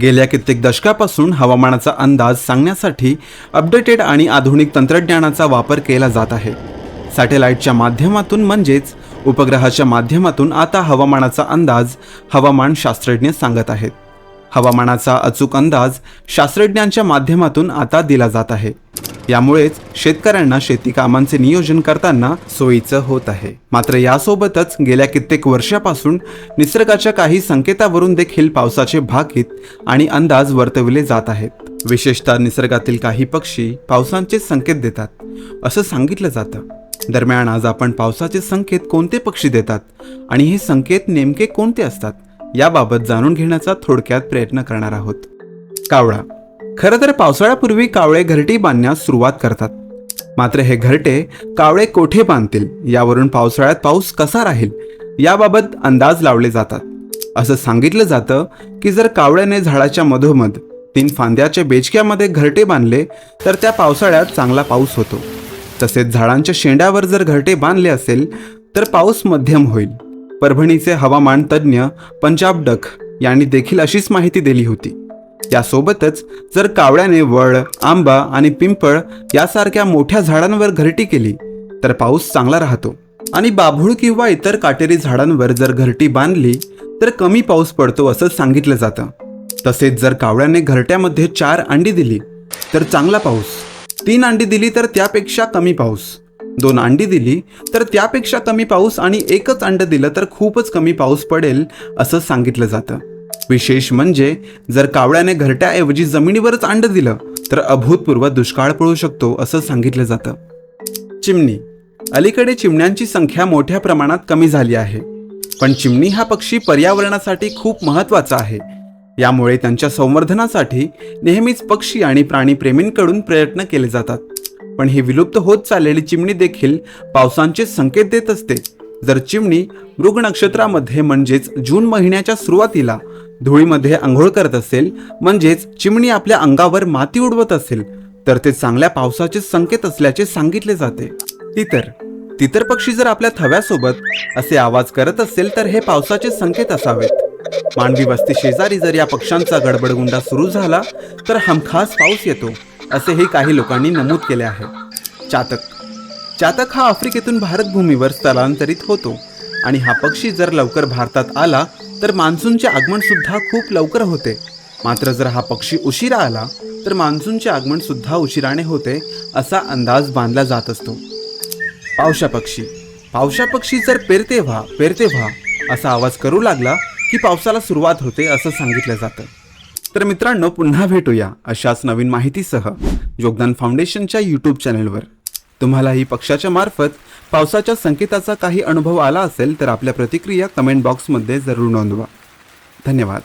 गेल्या कित्येक दशकापासून हवामानाचा अंदाज सांगण्यासाठी अपडेटेड आणि आधुनिक तंत्रज्ञानाचा वापर केला जात आहे. सॅटेलाईटच्या माध्यमातून म्हणजेच उपग्रहाच्या माध्यमातून आता हवामानाचा अंदाज हवामान शास्त्रज्ञ सांगत आहेत. हवामानाचा अचूक अंदाज शास्त्रज्ञांच्या माध्यमातून आता दिला जात आहे. यामुळेच शेतकऱ्यांना शेती कामांचे नियोजन करताना सोयीचं होत आहे. मात्र यासोबतच गेल्या कित्येक वर्षापासून निसर्गाच्या काही संकेतावरून देखील पावसाचे भाकीत आणि अंदाज वर्तविले जात आहेत. विशेषतः निसर्गातील काही पक्षी पावसांचे संकेत देतात असं सांगितलं जातं. दरम्यान आज आपण पावसाचे संकेत कोणते पक्षी देतात आणि हे संकेत नेमके कोणते असतात याबाबत जाणून घेण्याचा थोडक्यात प्रयत्न करणार आहोत. कावळा खरं तर पावसाळ्यापूर्वी कावळे घरटी बांधण्यास सुरुवात करतात. मात्र हे घरटे कावळे कोठे बांधतील? यावरून पावसाळ्यात पाऊस कसा राहील? याबाबत अंदाज लावले जातात. असं सांगितलं जातं की जर कावळ्याने झाडाच्या मधोमध तीन फांद्याच्या बेचक्यामध्ये घरटे बांधले तर त्या पावसाळ्यात चांगला पाऊस होतो. तसेच झाडांच्या शेंड्यावर जर घरटे बांधले असेल तर पाऊस मध्यम होईल. परभणीचे हवामान तज्ज्ञ पंजाब डख यांनी देखील अशीच माहिती दिली होती. यासोबतच जर कावळ्याने वड आंबा आणि पिंपळ यासारख्या मोठ्या झाडांवर घरटी केली तर पाऊस चांगला राहतो. आणि बाभूळ किंवा इतर काटेरी झाडांवर जर घरटी बांधली तर कमी पाऊस पडतो असं सांगितलं जातं. तसेच जर कावळ्याने घरट्यामध्ये चार अंडी दिली तर चांगला पाऊस. तीन अंडी दिली तर त्यापेक्षा कमी पाऊस. दोन अंडी दिली तर त्यापेक्षा कमी पाऊस आणि एकच अंड दिलं तर खूपच कमी पाऊस पडेल असं सांगितलं जातं. विशेष म्हणजे जर कावळ्याने घरट्याऐवजी जमिनीवरच अंड दिलं तर अभूतपूर्व दुष्काळ पडू शकतो असं सांगितलं जातं. चिमणी. अलीकडे चिमण्यांची संख्या मोठ्या प्रमाणात कमी झाली आहे. पण चिमणी हा पक्षी पर्यावरणासाठी खूप महत्त्वाचा आहे. यामुळे त्यांच्या संवर्धनासाठी नेहमीच पक्षी आणि प्राणीप्रेमींकडून प्रयत्न केले जातात. पण ही विलुप्त होत चाललेली चिमणी देखील पावसांचे संकेत देत असते. जर चिमणी मृग नक्षत्रामध्ये म्हणजेच जून महिन्याच्या सुरुवातीला धुळीमध्ये आंघोळ करत असेल म्हणजेच चिमणी आपल्या अंगावर माती उडवत असेल तर ते चांगल्या पावसाचे संकेत असल्याचे सांगितले जाते. तितर तितर पक्षी जर आपल्या थव्यासोबत असे आवाज करत असेल तर हे पावसाचे संकेत असावेत. मानवी वस्ती शेजारी जर या पक्ष्यांचा गडबडगुंडा सुरू झाला तर हमखास पाऊस येतो असेही काही लोकांनी नमूद केले आहे. चातक चातक हा आफ्रिकेतून भारतभूमीवर स्थलांतरित होतो आणि हा पक्षी जर लवकर भारतात आला तर मान्सूनचे आगमन सुद्धा खूप लवकर होते. मात्र जर हा पक्षी उशिरा आला तर मान्सूनचे आगमन सुद्धा उशिराने होते असा अंदाज बांधला जात असतो. पावशा पक्षी. पावशा पक्षी जर पेरते व्हा पेरते व्हा असा आवाज करू लागला की पावसाला सुरुवात होते असं सांगितलं जातं. तर मित्रांनो पुन्हा भेटूया अशाच नवीन माहितीसह योगदान फाउंडेशनच्या यूट्यूब चॅनलवर. तुम्हालाही पक्षाच्या मार्फत पावसाच्या संकेताचा काही अनुभव आला असेल तर आपल्या प्रतिक्रिया कमेंट बॉक्समध्ये जरूर नोंदवा. धन्यवाद.